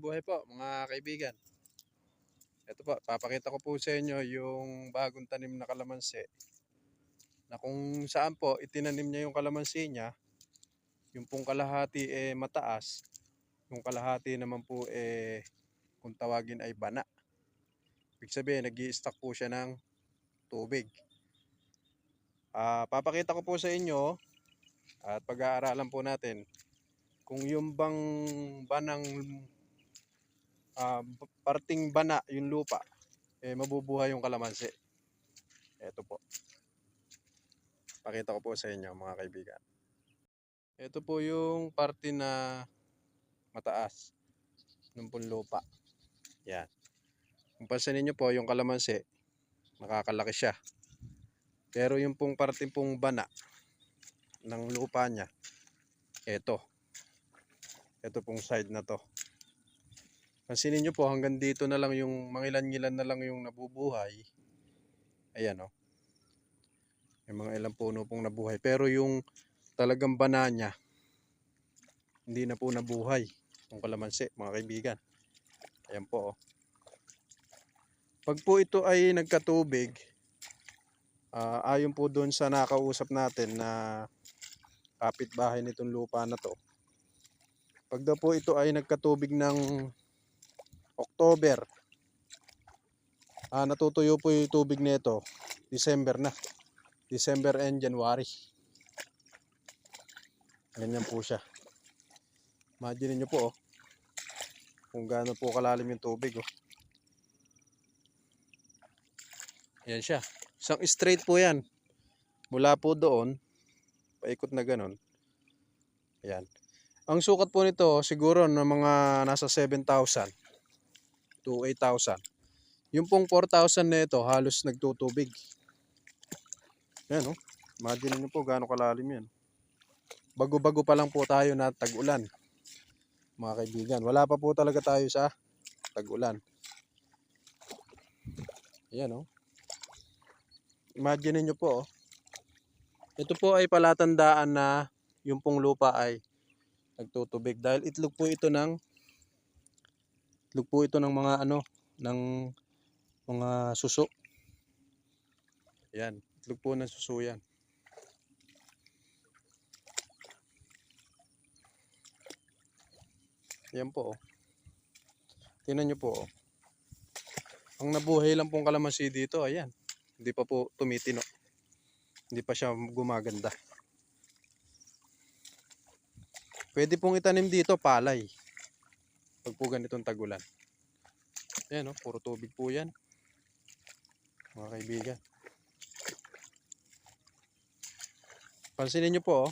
po mga kaibigan. Ito po, papakita ko po sa inyo yung bagong tanim na kalamansi. Na kung saan po itinanim niya yung kalamansi niya, yung pong kalahati eh mataas, yung kalahati naman po eh kung tawagin ay bana. Ibig sabihin, nag stack po siya ng tubig. Ah, papakita ko po sa inyo at pag-aaralan po natin kung yung bang banang ah, b- parting bana yung lupa eh mabubuhay yung kalamansi. Ito po. Pakita ko po sa inyo mga kaibigan. Ito po yung parte na mataas ng pong lupa. Yan. Kung pansinin nyo po yung kalamansi, nakakalaki siya. Pero yung pong parting pong bana ng lupa niya, ito. Ito pong side na to. Pansinin nyo po, hanggang dito na lang yung, mangilan-ngilan na lang yung nabubuhay. Ayan o. May mga ilang puno pong nabuhay. Pero yung talagang bana niya, hindi na po nabuhay. Yung kalamansi, mga kaibigan. Ayan po o. Pag po ito ay nagkatubig, ah, ayon po doon sa nakausap natin na kapitbahay nitong lupa na to, pag daw po ito ay nagkatubig ng October, ah, natutuyo po yung tubig nito, December na. December and January. Ganyan po siya. Imagine nyo po oh, kung gaano po kalalim yung tubig oh. Yan siya. Isang straight po yan. Mula po doon, paikot na ganun. Ayan. Ang sukat po nito, siguro na mga nasa 7,000 to 8,000. Yung pong 4,000 na ito, halos nagtutubig. Yan, oh. Imagine nyo po gaano kalalim yan. Bago-bago pa lang po tayo na tag-ulan. Mga kaibigan, wala pa po talaga tayo sa tag-ulan. Yan, oh. Imagine nyo po, oh. Ito po ay palatandaan na yung pong lupa ay nagtutubig dahil itlog po ito ng itlog po ito ng mga ano ng mga suso. Yan, itlog po ng suso yan. Yan po oh. Tingnan nyo po oh. Ang nabuhay lang pong kalamansi dito, ayan. Hindi pa po tumitino. Hindi pa siya gumaganda. Pwede pong itanim dito palay. Po ganitong tagulan. Ayan oh, puro tubig po yan. Mga kaibigan. Pansinin nyo po oh,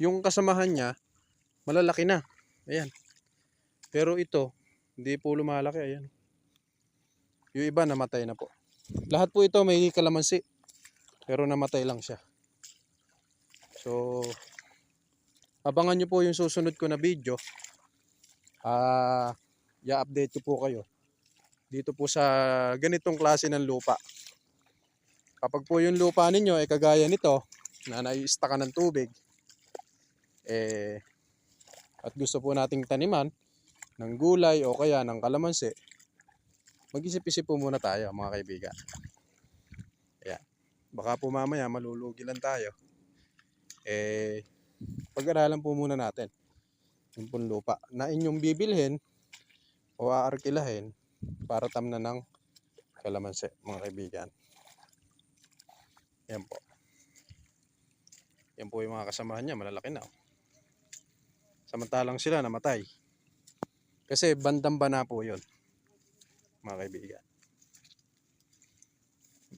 yung kasamahan niya, malalaki na. Ayan. Pero ito, hindi po lumalaki. Ayan. Yung iba namatay na po. Lahat po ito may kalamansi. Pero namatay lang siya. So, abangan nyo po yung susunod ko na video. Ah, i-update ko po kayo. Dito po sa ganitong klase ng lupa. Kapag po yung lupa ninyo ay kagaya nito, na nai-stackan ng tubig, eh, at gusto po nating taniman ng gulay o kaya ng kalamansi, mag-isip-isip po muna tayo mga kaibigan. Ayan. Baka po mamaya malulugi lang tayo. Eh, pag-aralan po muna natin yung lupa na inyong bibilhin o aarkilahin para tamna ng kalamansi mga kaibigan. Yan po. Yan po yung mga kasamahan niya, malalaki na. Samantalang sila namatay. Kasi bandang bana po yun mga kaibigan.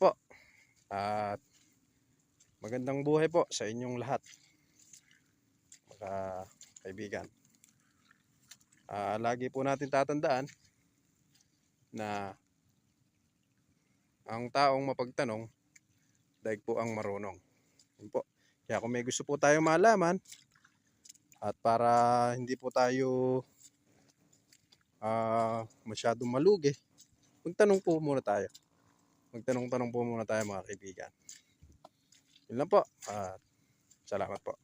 Po. At magandang buhay po sa inyong lahat. Mga kaibigan. Ah, lagi po natin tatandaan na ang taong mapagtanong daig po ang marunong. Yun po. Kaya kung may gusto po tayong malaman at para hindi po tayo ah masyadong malugi, magtanong po muna tayo. Magtanong-tanong po muna tayo mga kaibigan. Yun lang po. At salamat po.